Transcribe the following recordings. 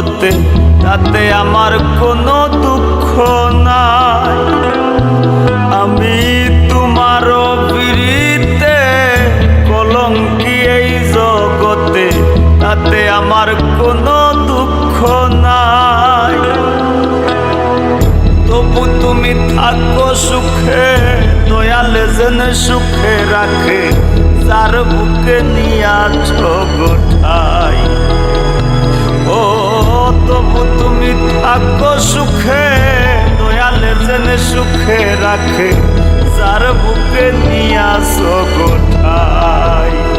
হতে তাতে আমার কোনো দুঃখ নাই। আমি তোমার বিরিতে কলঙ্কি এই জগতে, তাতে আমার কোনো দুঃখ নাই। তবু তুমি থাকো সুখে, দয়াল যেন সুখে রাখে তার বুকে নিয়াছ গোঠাই ও তবু তুমি থাকো সুখে দয়ালে জেনে সুখে রাখে যার বুকে নিয়াছ গোঠাই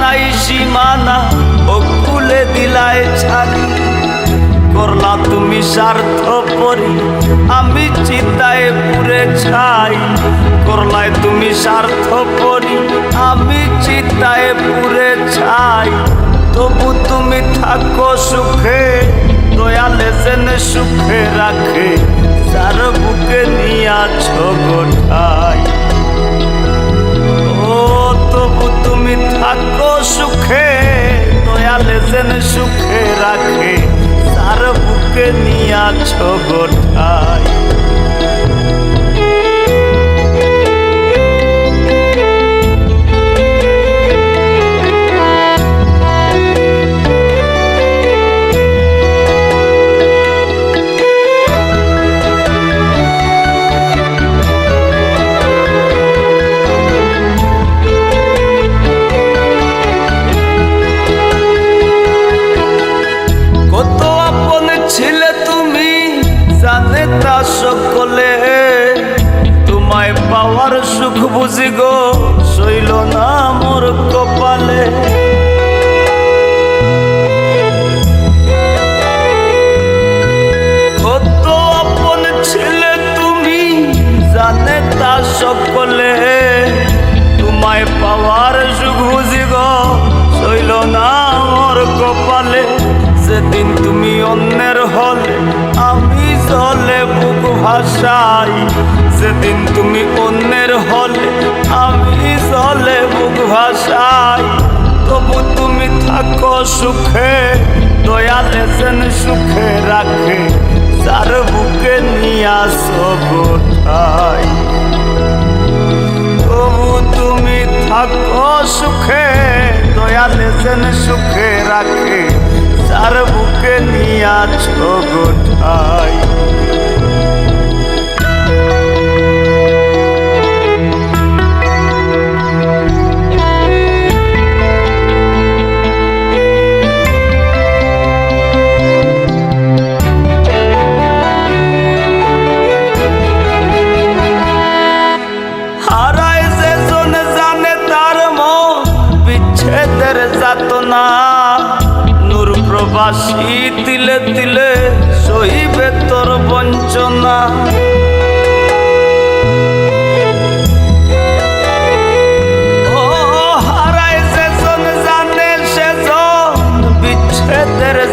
নাই সীমানা ও কুলে দিলায় ছাড়ি। করলা তুমি স্বার্থ পরি আমি চিন্তায় পুরে ছাই। করলায় তুমি স্বার্থ পরি আমি চিন্তায় পুরে ছাই। তবু তুমি থাকো সুখে, দয়ালে যেন সুখে রাখে, যার বুকে নিয়াছ গোঠাই ও তবু তুমি থাকো সুখে দয়ালে যেন সুখে রাখে। তার বুকে নিয়াছ গোঠাই পাওয়ার সুখ বুঝি গো শৈল না মোর কপালে। আপন ছিলে তুমি, জানে তা সুখ না তুমি অন্যের হলে, আমি জলে বুক ভাসাই। সেদিন তুমি অন্যের হলে, আমি জলে বুক ভাসাই। তবু তুমি থাকো সুখে, দয়ালে যেন সুখে রাখে, যার বুকে নিয়ে আসো গোঠাই তবু তুমি থাকো সুখে, দয়ালে যেন সুখে রাখে, যার বুকে নিয়াছ গোঠাই হারায় তিলে তিলে সহিবে তোর বঞ্চনা।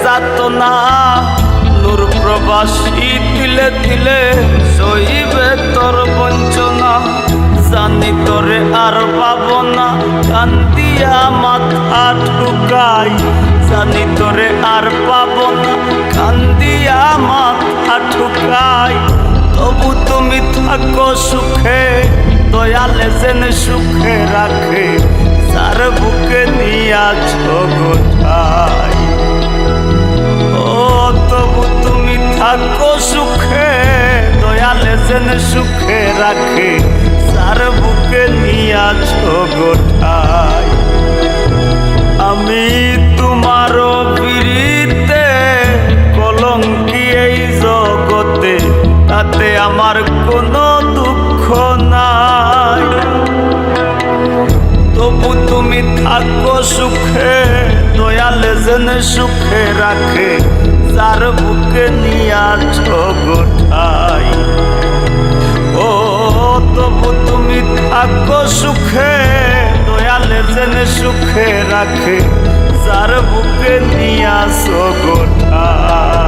যাতনা। নূর প্রবাসী তোর বঞ্চনা। জানি তোরে আর পাব না, কান্দিয়া মাথা ঠুকাই জানি তোরে আর পাব না। কান্দিয়া মাথা ঠুকাই তবু তুমি থাকো সুখে, দয়ালে যেন সুখে রাখে। তার বুকে নিয়াছ গোঠাই ও, তবু তুমি থাকো সুখে, দয়ালে যেন সুখে রাখে। তার বুকে নিয়াছ গোঠাই তুমি থাকো সুখে, দয়ালে যেন সুখে রাখে, যার বুকে নিয়াছ গোঠাই ও, তবু তুমি থাকো সুখে, দয়ালে যেন সুখে রাখে, যার বুকে নিয়াছো গোঠায়